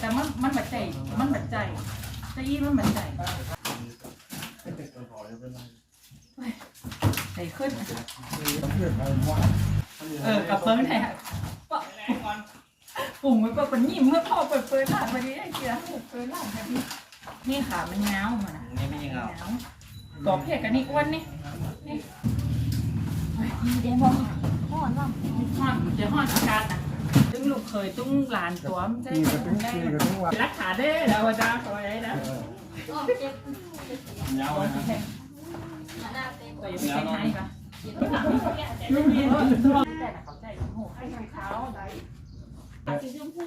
แต่มันมันบัดใจมันบัดใจแต่อีมันบัดใจใส่ขึ้นเออกระเพิ่งแทนปุ่มมันก็เป็นยิ้มเมื่อพ่อเปิดเปิดหลานมาดีไอ้เกียร์เปิดเปิดหลานมาดีนี่ขามันเงาวมานะนี่ไม่ยังเอาเงาวกอบเพกกันนี่อ้วนนี่นี่เดี๋ยวบอกพ่อว่าห้อนเดี๋ยวห้อนอากาศนะ เคยตุ้งหลานตัวมันได้ได้รักษาได้แล้วว่าจ้าเขาได้แล้วอ๋อเจ็บยาวตัวนะแข็งหน้าเต็มตัวยังไม่แข็งให้ปะลูกนี้แต่เขาใจโอ้โหให้ทางเท้าได้สีชมพู